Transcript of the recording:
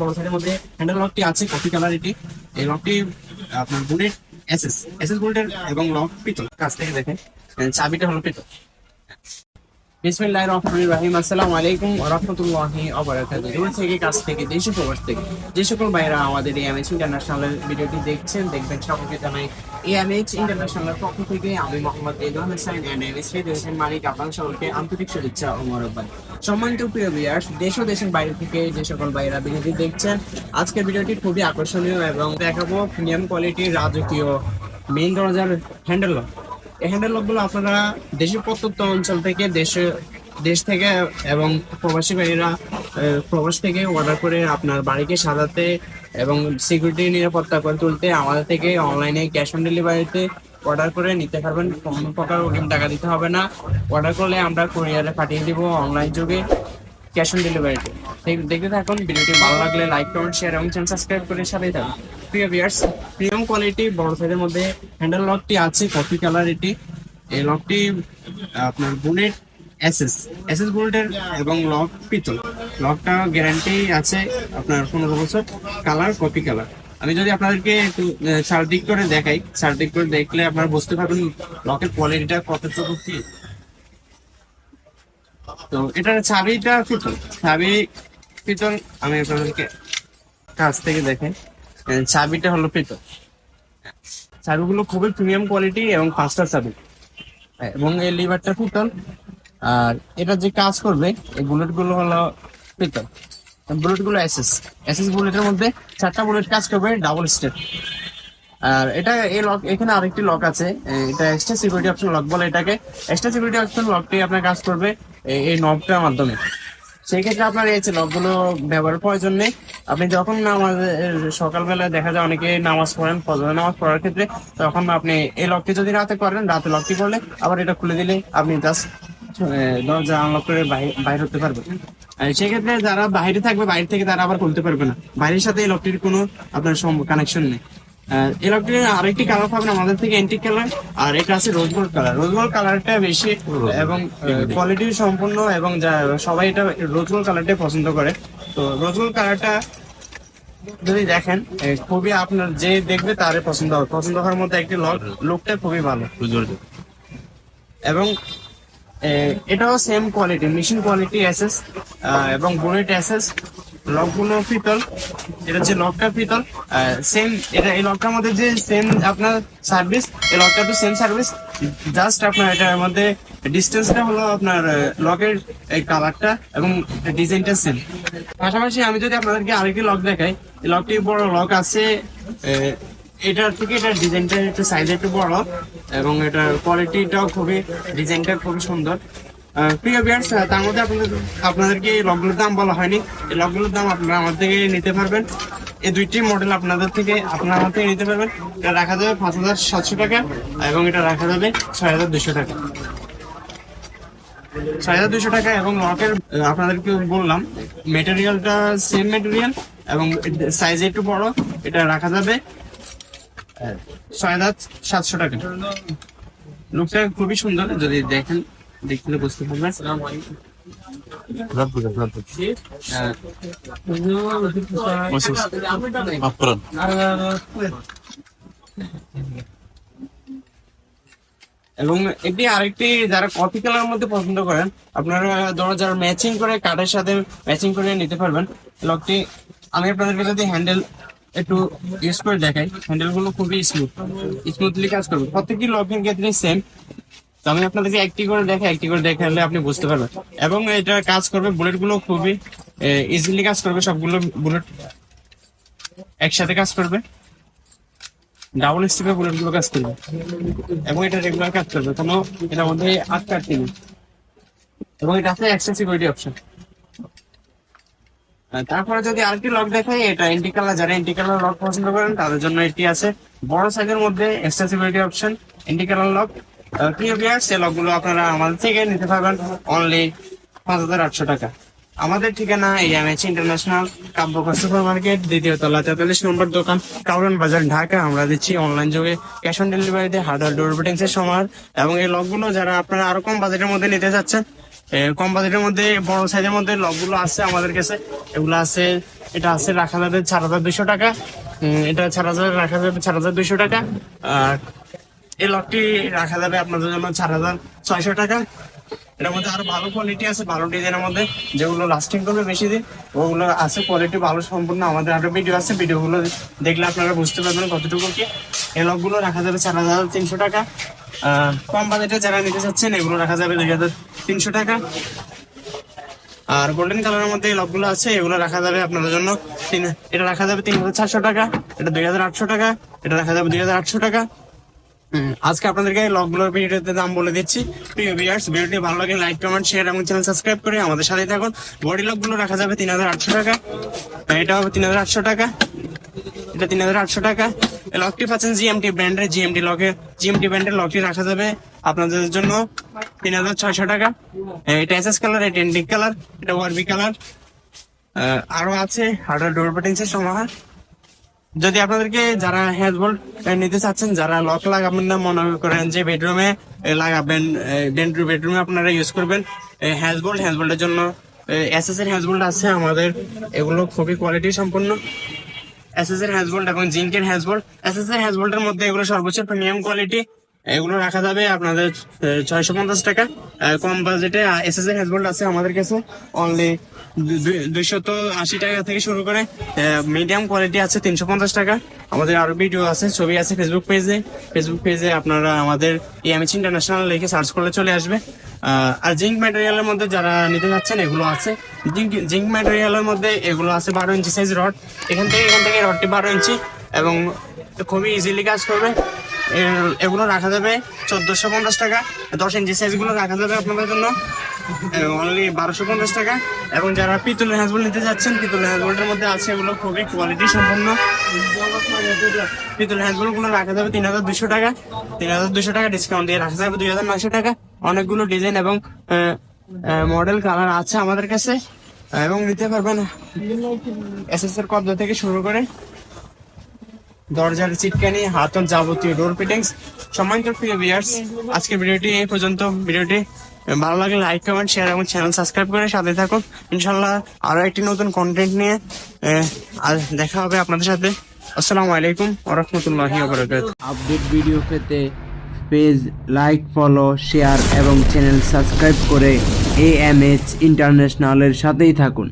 বড় সাইজের মধ্যে হ্যান্ডেল লকটি আছে কফি কালার এটি। এই লকটি আপনার বুলেট এসএস এসএস বুলেটের এবং লক পিতল। কাছ থেকে দেখেন চাবিটা হলো পিতল। বিসমিল্লাহির রহমানির রহিম আসসালামু আলাইকুম ওয়া রাহমাতুল্লাহি ওয়া বারাকাতুহু দূর থেকে, কাছ থেকে, দেশে প্রবাস থেকে যে সকল ভাইরা আমাদের এমএচ ইন্টারন্যাশনাল ভিডিওটি দেখছেন, দেখবেন সকলকে জানাই এমএচ ইন্টারন্যাশনাল পক্ষ থেকে আমি মোহাম্মদ রেদওয়ান হোসেন এন্ড এমএস রেডিওশন মালিক আপনার সকলকে আন্তরিক শুভেচ্ছা ও মোরব্বান সম্মানিত প্রিয় ভিউয়ার্স দেশ ও দেশের বাইরে থেকে যে সকল ভাইরা ভিডিওটি দেখছেন, আজকের ভিডিওটি খুবই আকর্ষণীয় এবং দেখাবো প্রিমিয়াম কোয়ালিটির রাজকীয় মেইন দরজার হ্যান্ডেল লক লোকগুলো আপনারা দেশের প্রত্যন্ত অঞ্চল থেকে দেশে, দেশ থেকে এবং প্রবাসী ভাইয়েরা প্রবাস থেকে অর্ডার করে আপনার বাড়িকে সাজাতে এবং সিকিউরিটি নিরাপত্তা করে তুলতে আমাদের থেকে অনলাইনে ক্যাশ অন ডেলিভারিতে অর্ডার করে নিতে পারবেন। কোনো প্রকার অগ্রিম টাকা দিতে হবে না। অর্ডার করলে আমরা কুরিয়ারে পাঠিয়ে দিব অনলাইন যুগে। ক্যাশ অন ডেলিভারিতে। দেখতে থাকুন, ভিডিওটি ভালো লাগলে লাইক কমেন্ট শেয়ার এবং চ্যানেল সাবস্ক্রাইব করে সাথেই থাকুন। প্রিয় ভিউয়ার্স প্রিমিয়াম কোয়ালিটি বড় সাইজের মধ্যে হ্যান্ডেল লকটি আছে কফি কালার এটি। এই লকটি আপনার বুলেট এসএস এসএস বুলেটের এবং লক পিতল। লকটা গ্যারান্টি আছে আপনার পনেরো বছর কালার কপি কালার আমি যদি আপনাদেরকে একটু চারদিক করে দেখাই চারদিক করে দেখলে আপনারা বুঝতে পারবেন লকের কোয়ালিটিটা কতটুকু কি। তো এটার চাবিটা পিতল চাবি পিতল, আমি আপনাদেরকে কাছ থেকে দেখেন। চাবিটা হলো পিতল। চাবিগুলো খুবই প্রিমিয়াম কোয়ালিটি এবং পাঁচটা চাবি। এবং এই লিভারটা পিতল। আর এটা যে কাজ করবে, এই বুলেটগুলো হলো বুলেটগুলো এসএস এসএস বুলেটের মধ্যে চারটা বুলেট কাজ করবে ডাবল স্টেপ আর এটা এই লক এখানে আরেকটি লক আছে। এটা এক্সট্রা সিকিউরিটি অপশন লক বলে এটাকে। এক্সট্রা সিকিউরিটি অপশন লকটি আপনার কাজ করবে এই- নবটার মাধ্যমে। সেই ক্ষেত্রে আপনার এই লকগুলো ব্যবহারের প্রয়োজন নেই। আপনি যখন নামাজ সকালবেলা দেখা যায় অনেকে নামাজ পড়েন ফজর নামাজ পড়ার ক্ষেত্রে, তখন আপনি এই লকটি যদি রাতে করেন, রাতে লকটি করলে আবার এটা খুলে দিলে আপনি জাস্ট দরজা আনলক করে বাইরে হতে পারবেন। সেক্ষেত্রে যারা বাইরে থাকবে, বাইরে থেকে তারা আবার খুলতে পারবে না। বাইরের সাথে এই লকটির কোনো আপনার কানেকশন নেই। এই লকটির আরেকটি কালার পাবেন আমাদের থেকে এন্টিক কালার আর এটা আছে rose gold colour rose gold কালারটা বেশি এবং কোয়ালিটি সম্পূর্ণ এবং যা- সবাই এটা রোজ গোল্ড কালারটাই পছন্দ করে। তো রোজ গোল্ড কালারটা যদি দেখেন খুবই আপনার যে দেখবে তারই পছন্দ হবে। পছন্দ হওয়ার মধ্যে একটি লক লুকটা খুবই ভালো। এবং এটাও same quality machine quality SS এবং বুলেট এসএস লকগুলো পিতল এটা যে লকটা পিতল সেম এটা এই লকটার মধ্যে যে সেম আপনার সার্ভিস এই লকটা তো সেম সার্ভিস জাস্ট আপনার এটার মধ্যে ডিস্টেন্সটা হলো আপনার লকের এই কালারটা এবং ডিজাইনটা সেম পাশাপাশি আমি যদি আপনাদেরকে আরেকটি লক দেখাই, এই লকটি বড় লক আছে এটার থেকে এটার ডিজাইনটা একটু সাইজ একটু বড়, এবং এটার কোয়ালিটিটাও খুবই ডিজাইনটা খুবই সুন্দর। প্রিয় বিয়ার্স তার মধ্যে আপনাদের আপনাদেরকে এই লকগুলোর দাম বলা হয়নি। এই লকগুলোর দাম আপনারা আমার থেকে নিতে পারবেন। এই দুইটি মডেল আপনাদের থেকে আপনারা আমার থেকে নিতে পারবেন। এটা রাখা যাবে পাঁচ হাজার সাতশো টাকা এবং এটা রাখা যাবে ছয় হাজার দুশো টাকা। ছয় হাজার দুশো টাকা এবং লকের আপনাদেরকে বললাম মেটেরিয়ালটা সেম মেটেরিয়াল এবং সাইজ একটু বড়, এটা রাখা যাবে ছয় হাজার সাতশো টাকা। লুকটা খুবই সুন্দর, যদি দেখেন। দেখলে বুঝতে পারবেন। এবং এটি আরেকটি যারা কপি কালার মধ্যে পছন্দ করেন আপনারা ধরো যারা ম্যাচিং করে কাঠের সাথে ম্যাচিং করে নিতে পারবেন। লকটি আমি আপনাদেরকে যদি হ্যান্ডেল একটু ইউজ করে দেখাই। হ্যান্ডেলগুলো খুবই স্মুথ স্মুথলি কাজ করবে। প্রত্যেকটি লকের ক্ষেত্রে সেম তো আমি আপনাদেরকে একটি করে দেখে, একটি করে দেখালে আপনি বুঝতে পারবেন। এবং এটা কাজ করবে বুলেটগুলো খুবই ইজিলি কাজ করবে, সবগুলো বুলেট একসাথে কাজ করবে। ডাবল স্টিপে বুলেটগুলো কাজ করবে। এবং এটা রেগুলার কাজ করবে, কোনো এটার মধ্যে আটকাটতি নেই। এবং এটা আছে সিকিউরিটি অপশন তারপরে যদি আরেকটি লক দেখাই, এটা এন্টি কালার যারা এন্টি কালার লক পছন্দ করেন, তাদের জন্য এটি আছে। বড় সাইজের মধ্যে security option anti colour lock প্রিয় বিয়ার সে লকগুলো আপনারা আমাদের থেকে নিতে পারবেন অনলি পাঁচ হাজার আটশো টাকা। আমাদের ঠিকানা এমএচ ইন্টারন্যাশনাল কাব্যকা সুপার মার্কেট দ্বিতীয় তলা তেতাল্লিশ নম্বর দোকান, কাউরান বাজার, ঢাকা। আমরা দিচ্ছি অনলাইন যোগে ক্যাশ অন ডেলিভারিতে হার্ডওয়ার ডোর ফিটিংস এর সমার এবং এই লকগুলো যারা আপনারা আরও কম বাজেটের মধ্যে নিতে চাচ্ছেন কম বাজেটের মধ্যে, বড় সাইজের মধ্যে লকগুলো আছে আমাদের কাছে। এগুলো আছে, এটা আছে রাখা যাবে চার হাজার দুইশো টাকা। এটা চার হাজার, রাখা যাবে চার হাজার দুইশো টাকা। আর এই লকটি রাখা যাবে আপনাদের জন্য চার হাজার ছয়শো টাকা। এটার মধ্যে আরও ভালো কোয়ালিটি আছে, ভালো ডিজাইনের মধ্যে। যেগুলো লাস্টিং করবে বেশি দিন, ওগুলো আছে কোয়ালিটি ভালো সম্পূর্ণ আমাদের আরও ভিডিও আছে। ভিডিওগুলো দেখলে আপনারা বুঝতে পারবেন কতটুকু কি। এই লকগুলো রাখা যাবে চার হাজার তিনশো টাকা। কম বাজেটে যারা নিতে চাচ্ছেন, এগুলো রাখা যাবে দুই হাজার তিনশো টাকা। আর গোল্ডেন কালারের মধ্যে এই লকগুলো আছে, এগুলো রাখা যাবে আপনাদের জন্য এটা রাখা যাবে তিন হাজার চারশো টাকা, এটা দুই হাজার আটশো টাকা, এটা রাখা যাবে দুই হাজার আটশো টাকা। আজকে আপনাদেরকে লকগুলোর ভিডিওতে দাম বলে দিচ্ছি। প্রিয় ভিউয়ার্স ভিডিওটি ভালো লাগে লাইক কমেন্ট শেয়ার এবং চ্যানেল সাবস্ক্রাইব করে আমাদের সাথে থাকুন। বডি লকগুলো রাখা যাবে তিন হাজার আটশো টাকা। এটা হবে তিন হাজার আটশো টাকা। এটা তিন হাজার আটশো টাকা। লকটি পাচ্ছেন জিএমটি ব্র্যান্ডের জিএমটি লকে জিএমটি ব্র্যান্ডের লকটি রাখা যাবে আপনাদের জন্য তিন হাজার ছয়শো টাকা। এটা এসএস কালার এটা এন্ডিক কালার এটা ওয়ারবি কালার আরও আছে হার্ডওয়ার ডোর বাটিংসের সমাহার। যদি আপনাদেরকে যারা হ্যাজবোল্ট নিতে চাচ্ছেন, যারা লক লাগাবেন না, মনে করেন যে বেডরুমে লাগাবেন ডেন্ট্রি বেডরুমে আপনারা ইউজ করবেন। হ্যাজবোল্ট হ্যাজবোল্টের জন্য এসএস এর হ্যাজবোল্ট আছে আমাদের। এগুলো খুবই কোয়ালিটি সম্পন্ন। এসএস এর হ্যাজবোল্ট এবং জিঙ্কের হ্যাজবোল্ট এসএস এর হ্যাজবোল্টের মধ্যে এগুলো সর্বোচ্চ প্রিমিয়াম কোয়ালিটি এগুলো রাখা যাবে আপনাদের ছয়শো পঞ্চাশ টাকা। কম বাজেটে এস এস এর হ্যাজবোল্ট আছে আমাদের কাছে। অনলি দুইশত আশি টাকা থেকে শুরু করে মিডিয়াম কোয়ালিটি আছে তিনশো পঞ্চাশ টাকা। আমাদের আরও ভিডিও আছে, ছবি আছে ফেসবুক পেজে ফেসবুক পেজে আপনারা আমাদের ইএমএচ ইন্টারন্যাশনাল লিখে সার্চ করলে চলে আসবে। আর জিঙ্ক ম্যাটেরিয়ালের মধ্যে যারা নিতে যাচ্ছেন, এগুলো আছে। জিঙ্ক জিঙ্ক ম্যাটেরিয়ালের মধ্যে এগুলো আছে বারো ইঞ্চি সাইজ রড এখান থেকে এখান থেকে রডটি বারো ইঞ্চি এবং খুবই ইজিলি কাজ করবে। এগুলো রাখা যাবে চোদ্দশো পঞ্চাশ টাকা। দশ ইঞ্চি সাইজগুলো রাখা যাবে আপনাদের জন্য। অনলি বারোশো পঞ্চাশ টাকা। এবং যারা পিতলের হ্যাজবোল্ট নিতে যাচ্ছেন, পিতলের হ্যাজবোল্টের মধ্যে আছে এগুলো খুবই কোয়ালিটি সম্পন্ন। পিতলের হ্যাজবোল্টগুলো রাখা যাবে তিন হাজার দুশো টাকা। তিন হাজার দুশো টাকা ডিসকাউন্ট দিয়ে রাখা যাবে দুই হাজার নয়শো টাকা। অনেকগুলো ডিজাইন এবং মডেল কালার আছে আমাদের কাছে। এবং নিতে পারবেন এস এস এর কব্জা থেকে শুরু করে দরজার চিটকানি, হাতল যাবতীয় ডোর ফিটিংস সম্মানিত প্রিয় ভিউয়ার্স আজকের ভিডিওটি এই পর্যন্ত। ভিডিওটি ভালো লাগলে লাইক কমেন্ট শেয়ার এবং চ্যানেল সাবস্ক্রাইব করে সাথে থাকুন। ইনশাল্লাহ আরও একটি নতুন কন্টেন্ট নিয়ে আর দেখা হবে আপনাদের সাথে। আসসালামু আলাইকুম ওরহমতুল্লাহি আপডেট ভিডিও পেতে পেজ লাইক ফলো শেয়ার এবং চ্যানেল সাবস্ক্রাইব করে এ এম এইচ ইন্টারন্যাশনালের সাথেই থাকুন।